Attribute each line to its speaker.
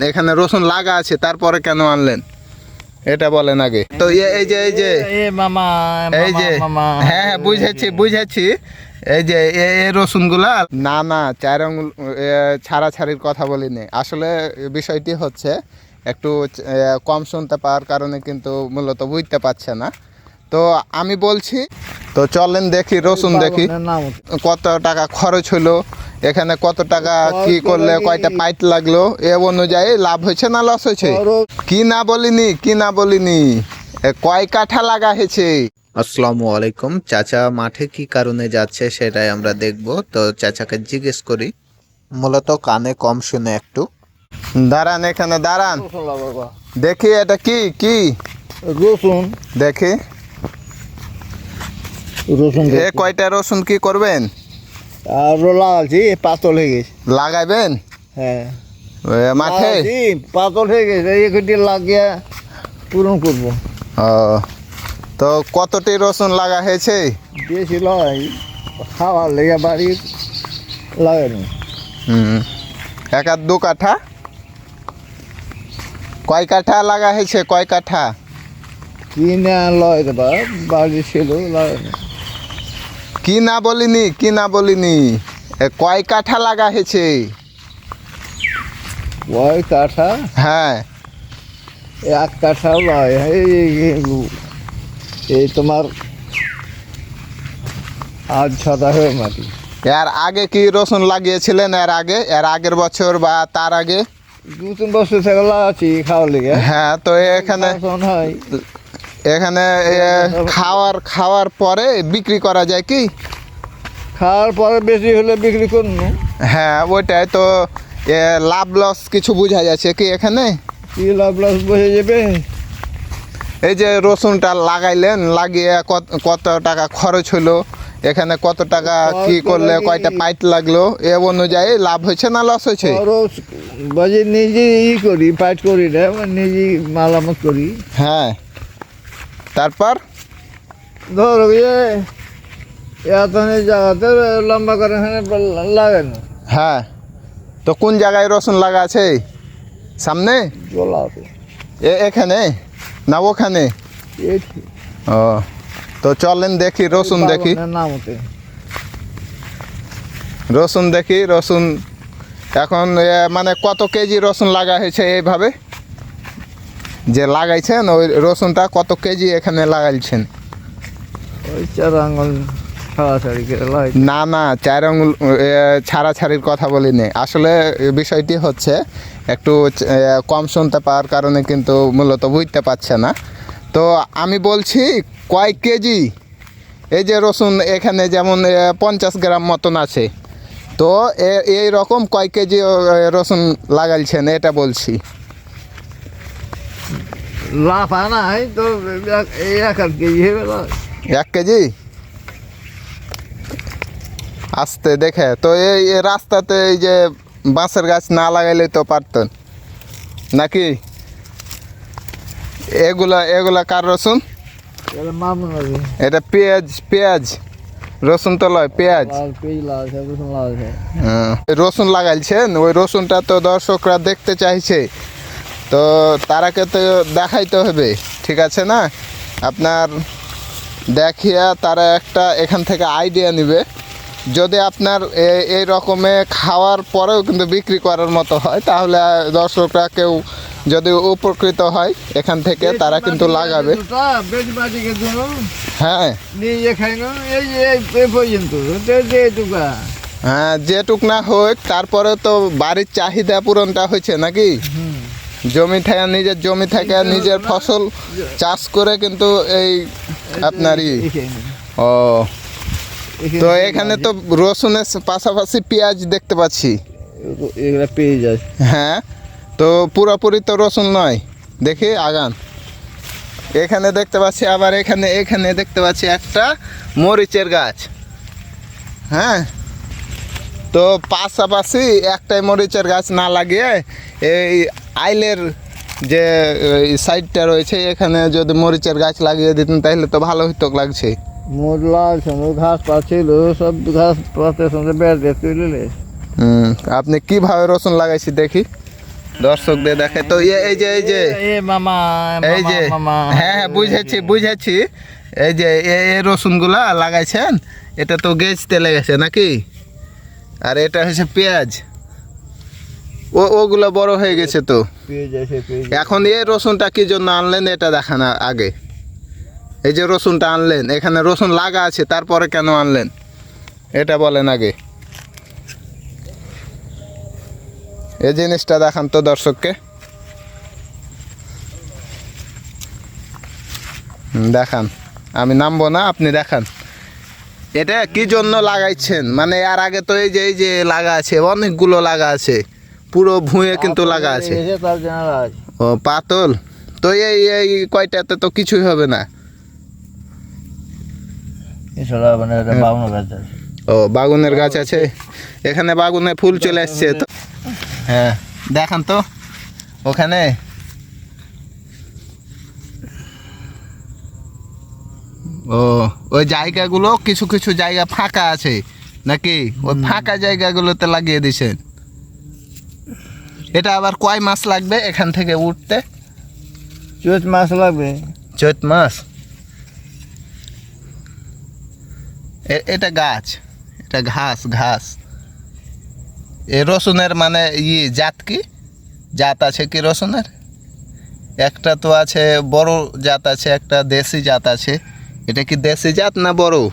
Speaker 1: এখানে রসুন লাগা আছে তারপরে কেন আনলেন? এটা বলেন আগে। তো এই যে এই যে। এই যে হ্যাঁ হ্যাঁ বুঝেছি বুঝেছি। এই যে এ- এই রসুনগুলা। না না চার আঙুল ছাড়াছাড়ির কথা বলিনি। আসলে বিষয়টি হচ্ছে একটু কম শুনতে পাওয়ার কারণে কিন্তু মূলত বুঝতে পারছে না। তো আমি বলছি তো চলেন দেখি রসুন দেখি। কত টাকা খরচ হলো? এখানে কত টাকা কি করলে কয়টা পাইট লাগল এ অনুযায়ী লাভ হয়েছে না লস হয়েছে? কি না বলিনি কি না বলিনি কয় কাঠা লাগা হয়েছে? আসসালামু আলাইকুম চাচা মাঠে কি কারণে যাচ্ছে সেটাই আমরা দেখব। তো চাচাকে জিজ্ঞেস করি মূলত কানে কম শুনে একটু। দাঁড়ান এখানে দাঁড়ান। দেখি এটা কি কি?
Speaker 2: রসুন।
Speaker 1: দেখি।
Speaker 2: রসুন
Speaker 1: এ কয়টা রসুন কি করবেন?
Speaker 2: আর লাগাচ্ছি পাতল হয়ে গেছে।
Speaker 1: লাগাইবেন?
Speaker 2: হ্যাঁ।
Speaker 1: মাঠে?
Speaker 2: পাতল হয়ে গেছে এই একটি লাগিয়ে পূরণ করব।
Speaker 1: ও তো কতটি রসুন লাগা হয়েছে?
Speaker 2: বেশি লয় খাওয়ার লেগে বাড়ির লাগানো
Speaker 1: হুম। এক আর দু কাঠা? কয় কাঠা লাগা হয়েছে কয় কাঠা?
Speaker 2: কিনে লয় দেবা বাড়ির ছিল লাগানো
Speaker 1: কি না বলিনি কি না বলিনি? এ কয় কাঠা লাগা হয়েছে
Speaker 2: ওই কাঠা?
Speaker 1: হ্যাঁ।
Speaker 2: এক কাঠা লয় এই তোমার আজ ছটা হয়ে মাটি।
Speaker 1: এর আগে কি রসুন লাগিয়েছিলেন এর আগে? এর আগের বছর বা তার আগে?
Speaker 2: দু তিন বছর থেকে লাগাচ্ছি খাওয়ার লেগে।
Speaker 1: হ্যাঁ তো এখানে
Speaker 2: এখন হয়।
Speaker 1: এখানে খাওয়ার খাওয়ার পরে বিক্রি করা যায় কি?
Speaker 2: খাওয়ার পরে বেশি হলে বিক্রি করুন
Speaker 1: হ্যাঁ ওইটাই তো লাভ লস কিছু বোঝা যাচ্ছে কি এখানে?
Speaker 2: কি লাভ লস বসে যাবে?
Speaker 1: এই যে রসুনটা লাগাইলেন লাগিয়ে কত কত টাকা খরচ হলো এখানে কত টাকা কি করলে কয়টা পাইট লাগল এ অনুযায়ী লাভ হয়েছে না লস হয়েছে?
Speaker 2: নিজে ই করি পাইট করি না নিজে মালামত করি।
Speaker 1: হ্যাঁ। তারপর?
Speaker 2: ধরো ইয়ে এত জায়গাতে লম্বা করে এখানে লাগানো
Speaker 1: হ্যাঁ। তো কোন জায়গায় রসুন লাগা আছে? সামনে? এ এখানে? না ওখানে। ও তো চলেন দেখি রসুন দেখি। রসুন দেখি রসুন এখন মানে কত কেজি রসুন লাগা হয়েছে এইভাবে? যে লাগাইছেন ওই রসুনটা কত কেজি এখানে লাগাইছেন?
Speaker 2: ওই চার আঙুল
Speaker 1: না না চার আঙুল ছাড়াছাড়ির কথা বলিনি। আসলে বিষয়টি হচ্ছে একটু কম শুনতে পাওয়ার কারণে কিন্তু মূলত বুঝতে পারছে না। তো আমি বলছি কয় কেজি? এই যে রসুন এখানে যেমন পঞ্চাশ গ্রাম মতন আছে। তো এই রকম কয় কেজি রসুন লাগাইছেন এটা বলছি।
Speaker 2: তো এক- কেজি হবে না।
Speaker 1: এক কেজি? আসতে দেখে তো এই রাস্তাতে এই যে বাঁশের গাছ না লাগাইলে তো পারতেন। নাকি? এগুলা এগুলা কার রসুন? এটা পেঁয়াজ পেঁয়াজ। রসুন তো লয় পেঁয়াজ। হ্যাঁ। রসুন লাগাইছেন ওই রসুনটা তো দর্শকরা দেখতে চাইছে। তো তারাকে তো দেখাইতে হবে ঠিক আছে না? আপনার দেখিয়া তারা একটা এখান থেকে আইডিয়া নেবে। যদি আপনার এই রকমে খাওয়ার পরেও কিন্তু বিক্রি করার মতো হয় তাহলে দর্শকরা কেউ যদি উপকৃত হয় এখান থেকে তারা কিন্তু লাগাবে। হ্যাঁ। হ্যাঁ যেটুক না হোক তারপরে তো বাড়ির চাহিদা পূরণটা হয়েছে নাকি? জমি থেকে নিজের জমি থেকে নিজের ফসল চাষ করে কিন্তু এই আপনারই ও। তো এখানে তো রসুনের পাশাপাশি পেঁয়াজ দেখতে পাচ্ছি।
Speaker 2: এগুলা পেয়ে যায়।
Speaker 1: হ্যাঁ তো পুরোপুরি তো রসুন নয়। দেখি আগান। এখানে দেখতে পাচ্ছি আবার এখানে এখানে দেখতে পাচ্ছি একটা মরিচের গাছ। হ্যাঁ তো পাশাপাশি একটাই মরিচের গাছ না লাগিয়ে এই আইলের যে সাইডটা রয়েছে এখানে যদি মরিচের গাছ লাগিয়ে দিতেন তাহলে তো ভালো হতো লাগছে।
Speaker 2: সঙ্গে ঘাস পাচ্ছিল সব ঘাস পাতের সঙ্গে বেড় তুলে
Speaker 1: হুম আপনি কীভাবে রসুন লাগাইছি দেখি। দর্শকদের দেখে তো এ- এই যে এই যে।
Speaker 2: মামা
Speaker 1: এই যে হ্যাঁ হ্যাঁ বুঝেছি বুঝেছি। এই যে এই রসুনগুলা লাগাইছেন এটা তো গেছতে লেগেছে নাকি? আর এটা হচ্ছে পেঁয়াজ। ও ওগুলো বড় হয়ে গেছে তো। এখন এই রসুনটা কি জন্য আনলেন এটা দেখান আগে। এই যে রসুনটা আনলেন এখানে রসুন লাগা আছে তারপরে কেন আনলেন? এটা বলেন আগে। এই জিনিসটা দেখান তো দর্শককে। দেখান। আমি নামবো না আপনি দেখান। এটা কি জন্য লাগাইছেন? মানে আর আগে তো এই যে এই যে লাগা আছে অনেকগুলো লাগা আছে। পুরো ভুঁয়ে কিন্তু লাগা আছে। ও পাতল? তো এই এই কয়টাতে তো কিছুই হবে না।
Speaker 2: এসব লাগাবো না, এটা বাউন্ন গাছ আছে।
Speaker 1: ও বাগুনের গাছ আছে। এখানে বাগুনে ফুল চলে আসছে তো। হ্যাঁ। দেখান তো ওখানে। ও ওই জায়গাগুলো কিছু কিছু জায়গা ফাঁকা আছে নাকি? ওই ফাঁকা জায়গাগুলোতে লাগিয়ে দিছেন। এটা আবার কয় মাস লাগবে এখান থেকে উঠতে?
Speaker 2: চৈত মাস লাগবে।
Speaker 1: চৈত মাস? এটা গাছ। এটা ঘাস ঘাস। এ রসুনের মানে ই জাত কি? জাত আছে কি রসুনের? একটা তো আছে বড় জাত আছে একটা দেশি জাত আছে। এটা কি দেশি জাত না বড়?